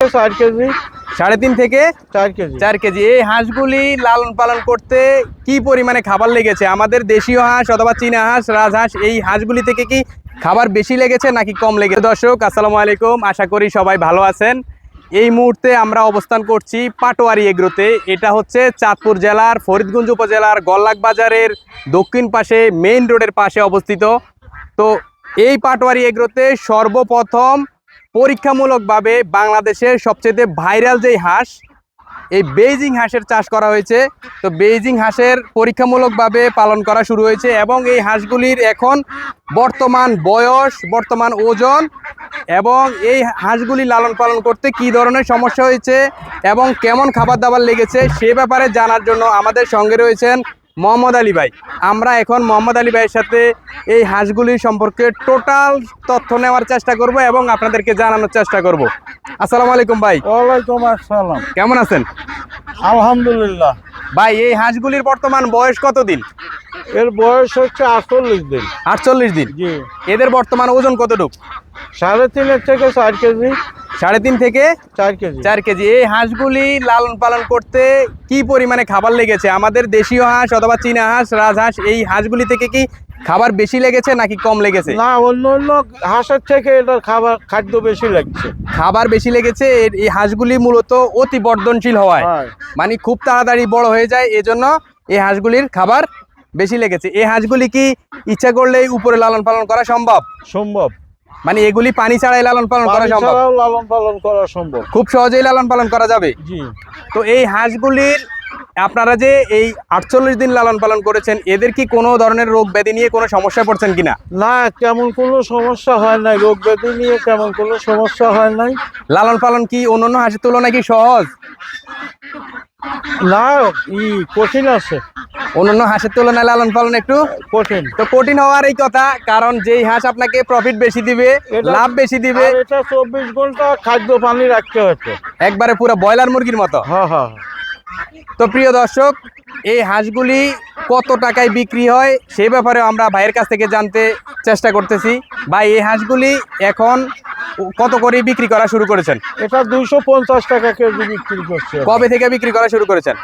চার কেজি। সাড়ে তিন থেকে চার কেজি। চার কেজি। এই হাঁসগুলি লালন পালন করতে কি পরিমাণে খাবার লেগেছে? আমাদের দেশীয় হাঁস অথবা চীনা হাঁস রাজহাঁস এই হাঁসগুলি থেকে কি খাবার বেশি লেগেছে নাকি কম লেগেছে? দর্শক আসসালামু আলাইকুম। আশা করি সবাই ভালো আছেন। এই মুহূর্তে আমরা অবস্থান করছি পাটোয়ারি এগ্রোতে। এটা হচ্ছে চাঁদপুর জেলার ফরিদগঞ্জ উপজেলার গল্লাক বাজারের দক্ষিণ পাশে মেইন রোডের পাশে অবস্থিত। তো এই পাটোয়ারি এগ্রোতে সর্বপ্রথম পরীক্ষামূলকভাবে বাংলাদেশের সবচেয়ে ভাইরাল যেই হাঁস, এই বেইজিং হাঁসের চাষ করা হয়েছে। তো বেইজিং হাঁসের পরীক্ষামূলকভাবে পালন করা শুরু হয়েছে এবং এই হাঁসগুলির এখন বর্তমান বয়স, বর্তমান ওজন এবং এই হাঁসগুলি লালন পালন করতে কি ধরনের সমস্যা হয়েছে এবং কেমন খাবার দাবার লেগেছে সে ব্যাপারে জানার জন্য আমাদের সঙ্গে রয়েছেন মোহাম্মদ আলী ভাই। আমরা এখন মোহাম্মদ আলী ভাইয়ের সাথে এই হাঁসগুলি সম্পর্কে টোটাল তথ্য নেওয়ার চেষ্টা করব এবং আপনাদেরকে জানানোর চেষ্টা করব। আসসালামু আলাইকুম ভাই। ওয়ালাইকুম আসসালাম। কেমন আছেন? আলহামদুলিল্লাহ। ভাই এই হাঁসগুলির বর্তমান বয়স কত দিন এর বয়স হচ্ছে আটচল্লিশ দিন। আটচল্লিশ দিন। এদের বর্তমান ওজন কতটুক? সাড়ে তিনের থেকে চার কেজি। সাড়ে তিন থেকে চার কেজি। চার কেজি। এই হাঁসগুলি লালন পালন করতে কি পরিমাণে খাবার লেগেছে? আমাদের দেশীয় হাঁস অথবা চীনা হাঁস রাজহাঁস এই হাঁসগুলি থেকে কি খাবার বেশি লেগেছে নাকি কম লেগেছে? না অন্য অন্য হাঁসের থেকে এটার খাবার খাদ্য বেশি লাগছে। খাবার বেশি লেগেছে এর- এই হাঁসগুলি মূলত অতি বর্ধনশীল হওয়ায়। মানে খুব তাড়াতাড়ি বড় হয়ে যায় এজন্য এই হাঁসগুলির খাবার বেশি লেগেছে। এই হাঁসগুলি কি ইচ্ছা করলেই উপরে লালন পালন করা সম্ভব? সম্ভব। মানে এগুলি পানি ছাড়াই লালন পালন করা সম্ভব? লালন পালন করা সম্ভব। খুব সহজেই লালন পালন করা যাবে? জি। তো এই হাঁসগুলির আপনারা যে এই আটচল্লিশ দিন লালন পালন করেছেন এদের কি কোনো ধরনের রোগ ব্যাধি নিয়ে কোনো সমস্যায় পড়ছেন কিনা? না তেমন কোনো সমস্যা হয় নাই। রোগ ব্যাধি নিয়ে তেমন কোনো সমস্যা হয় নাই। লালন পালন কি অন্যান্য হাঁসের তুলনায় কি সহজ? না ই কঠিন আছে। অন্যান্য হাঁসের তুলনায় লালন পালন একটু কঠিন। তো কঠিন হওয়ার এই কথা কারণ যেই হাঁস আপনাকে প্রফিট বেশি দিবে লাভ বেশি দিবে। এটা চব্বিশ ঘণ্টা খাদ্য পানি রাখতে হচ্ছে। একবারে পুরো ব্রয়লার মুরগির মতো। হ্যাঁ হ্যাঁ। তো প্রিয় দর্শক এই হাঁসগুলি কত টাকায় বিক্রি হয় সেই ব্যাপারে আমরা ভাইয়ের কাছ থেকে জানতে চেষ্টা করতেছি। ভাই এই হাঁসগুলি এখন কত করে বিক্রি করা শুরু করেছেন? এটা দুইশো পঞ্চাশ টাকা কেজি বিক্রি করছে। কবে থেকে বিক্রি করা শুরু করেছেন?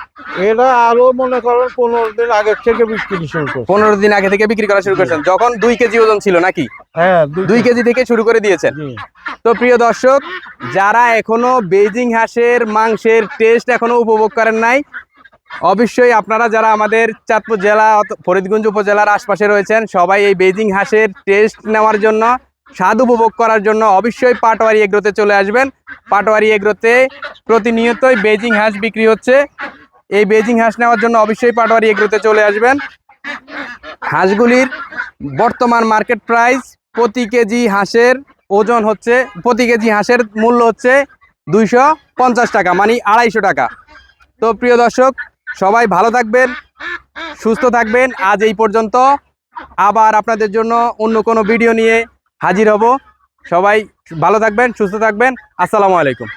এরা আরও মনে করেন পনেরো দিন আগে থেকে বিক্রি শুরু করছে। পনেরো দিন আগে থেকে বিক্রি করা শুরু করেছেন। যখন দুই কেজি ওজন ছিল নাকি? হ্যাঁ দুই কেজি। থেকে শুরু করে দিয়েছেন। তো প্রিয় দর্শক যারা এখনও বেজিং হাঁসের মাংসের টেস্ট এখনও উপভোগ করেন নাই অবশ্যই আপনারা যারা আমাদের চাঁদপুর জেলা ফরিদগঞ্জ উপজেলার আশপাশে রয়েছেন, সবাই এই বেজিং হাঁসের টেস্ট নেওয়ার জন্য, স্বাদ উপভোগ করার জন্য অবশ্যই পাটোয়ারি এগ্রোতে চলে আসবেন। পাটোয়ারি এগ্রোতে প্রতিনিয়তই বেজিং হাঁস বিক্রি হচ্ছে। এই বেজিং হাঁস নেওয়ার জন্য অবশ্যই পাটোয়ারি এগ্রোতে চলে আসবেন। হাঁসগুলির বর্তমান মার্কেট প্রাইস প্রতি কেজি হাঁসের ওজন হচ্ছে, প্রতি কেজি হাঁসের মূল্য হচ্ছে দুইশো পঞ্চাশ টাকা মানে আড়াইশো টাকা। তো প্রিয় দর্শক সবাই ভালো থাকবেন, সুস্থ থাকবেন। আজ এই পর্যন্ত। আবার আপনাদের জন্য অন্য কোনো ভিডিও নিয়ে হাজির হব। সবাই ভালো থাকবেন, সুস্থ থাকবেন। আসসালামু আলাইকুম।